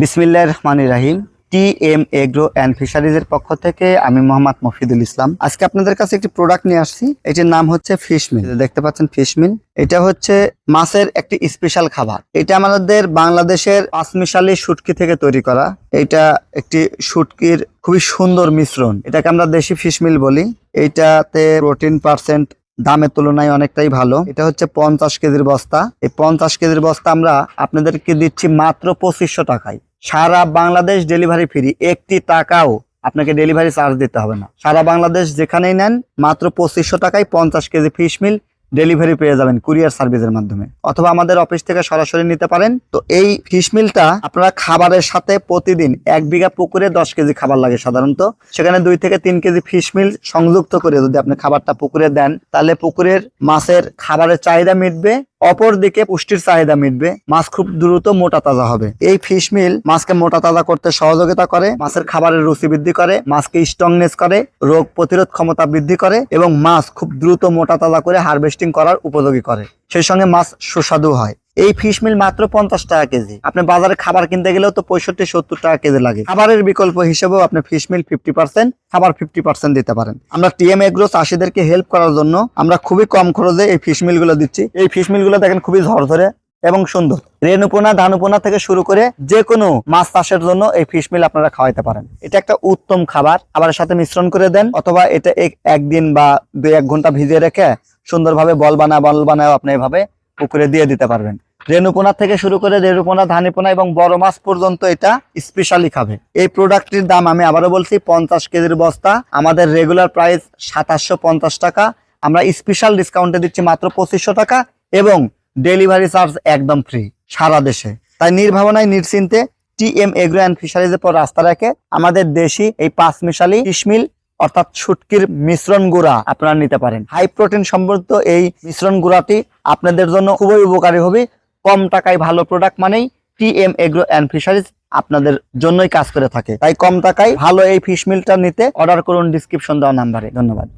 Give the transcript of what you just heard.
বিসমিল্লাহ রহমান রাহিম টি এম এগ্রো অ্যান্ড ফিশারিজের পক্ষ থেকে আমি মোহাম্মদ মফিদুল ইসলাম। আজকে আপনাদের কাছে একটি প্রোডাক্ট নিয়ে আসছি, এটির নাম হচ্ছে ফিশমিল দেখতে পাচ্ছেন ফিশমিল এটা হচ্ছে মাছের একটি স্পেশাল খাবার। এটা আমাদের বাংলাদেশের পাঁচমিশালি শুটকি থেকে তৈরি করা। এটা একটি শুটকির খুবই সুন্দর মিশ্রণ। এটাকে আমরা দেশি ফিশমিল বলি। এইটাতে প্রোটিন পার্সেন্ট দামের তুলনায় অনেকটাই ভালো। এটা হচ্ছে পঞ্চাশ কেজির বস্তা। এই পঞ্চাশ কেজির বস্তা আমরা আপনাদেরকে দিচ্ছি মাত্র পঁচিশশো টাকায়। সারা বাংলাদেশ ডেলিভারি ফ্রি একটি টাকাও আপনাকে ডেলিভারি চার্জ দিতে হবে না। সারা বাংলাদেশ যেখানেই নেন, মাত্র পঁচিশশো টাকায় পঞ্চাশ কেজি ফিশ মিল ডেলিভারি পেয়ে যাবেন কুরিয়ার সার্ভিসের মাধ্যমে। অথবা আমাদের অফিস থেকে সরাসরি নিতে পারেন। তো এই ফিশ মিলটা আপনারা খাবারের সাথে প্রতিদিন এক বিঘা পুকুরে দশ কেজি খাবার লাগে সাধারণত। সেখানে দুই থেকে তিন কেজি ফিশ মিল সংযুক্ত করে যদি আপনি খাবারটা পুকুরে দেন, তাহলে পুকুরের মাছের খাবারের চাহিদা মিটবে। অপর দিকে পুষ্টির চাহিদা মিটবে, মাছ খুব দ্রুত মোটা তাজা হবে। এই ফিশ মিল মাছকে মোটা তাজা করতে সহযোগিতা করে, মাছের খাবারের রুচি বৃদ্ধি করে, মাছকে স্ট্রংনেস করে, রোগ প্রতিরোধ ক্ষমতা বৃদ্ধি করে এবং মাছ খুব দ্রুত মোটা তাজা করে হারভেস্টিং করার উপযোগী করে। সেই সঙ্গে মাছ সুস্বাদু হয়। এই ফিশ মিল মাত্র পঞ্চাশ টাকা কেজি। আপনি বাজারে খাবার কিনতে গেলেও তো পঁয়ষট্টি, সত্তর টাকা কেজি লাগে। খাবারের বিকল্প হিসেবেও আপনি ফিশ মিল ফিফটি পার্সেন্ট খাবার ফিফটি পার্সেন্ট দিতে পারেন। আমরা টিএম এগ্রো চাষিদেরকে হেল্প করার জন্য আমরা খুবই কম খরচে এই ফিশ মিলগুলো দিচ্ছি। এই ফিশ মিলগুলো দেখেন খুবই ঝরঝরে এবং সুন্দর। রেণুপোনা, ধানুপোনা থেকে শুরু করে যে কোনো মাছ চাষের জন্য এই ফিশ মিল আপনারা খাওয়াইতে পারেন। এটা একটা উত্তম খাবার। খাবারের সাথে মিশ্রণ করে দেন অথবা এটা এক- একদিন বা দুই এক ঘণ্টা ভিজিয়ে রেখে সুন্দরভাবে বল বানা বল বানায় আপনি এভাবে পুকুরে দিয়ে দিতে পারবেন। রেণুপোনা থেকে শুরু করে রেণুপোনা ধানিপোনা এবং বড় মাছ পর্যন্ত এটা স্পেশালি খাবে। এই প্রোডাক্টটির দাম আমি আবারও বলছি, পঞ্চাশ কেজির বস্তা। আমাদের রেগুলার প্রাইস সাতাশশো টাকা। আমরা স্পেশাল ডিসকাউন্টে দিচ্ছি মাত্র পঁচিশশো টাকা এবং ডেলিভারি চার্জ একদম ফ্রি সারা দেশে। তাই নির্ভাবনায়, নিশ্চিন্তে টি এম এগ্রো অ্যান্ড ফিশারিজের পর রাস্তা রেখে আমাদের দেশি এই পাঁচ মিশালি কিশমিল অর্থাৎ ছুটকির মিশ্রণ গুঁড়া আপনারা নিতে পারেন। হাই প্রোটিন সমৃদ্ধ এই মিশ্রণ গুঁড়াটি আপনাদের জন্য খুবই উপকারী হবে। কম টাকায় ভালো প্রোডাক্ট মানেই T M agro and fisheries আপনাদের জন্যই কাজ করে থাকে। তাই কম টাকায় ভালো এই ফিশ মিলটা নিতে অর্ডার করুন ডিসক্রিপশন দেওয়া নাম্বারে ধন্যবাদ।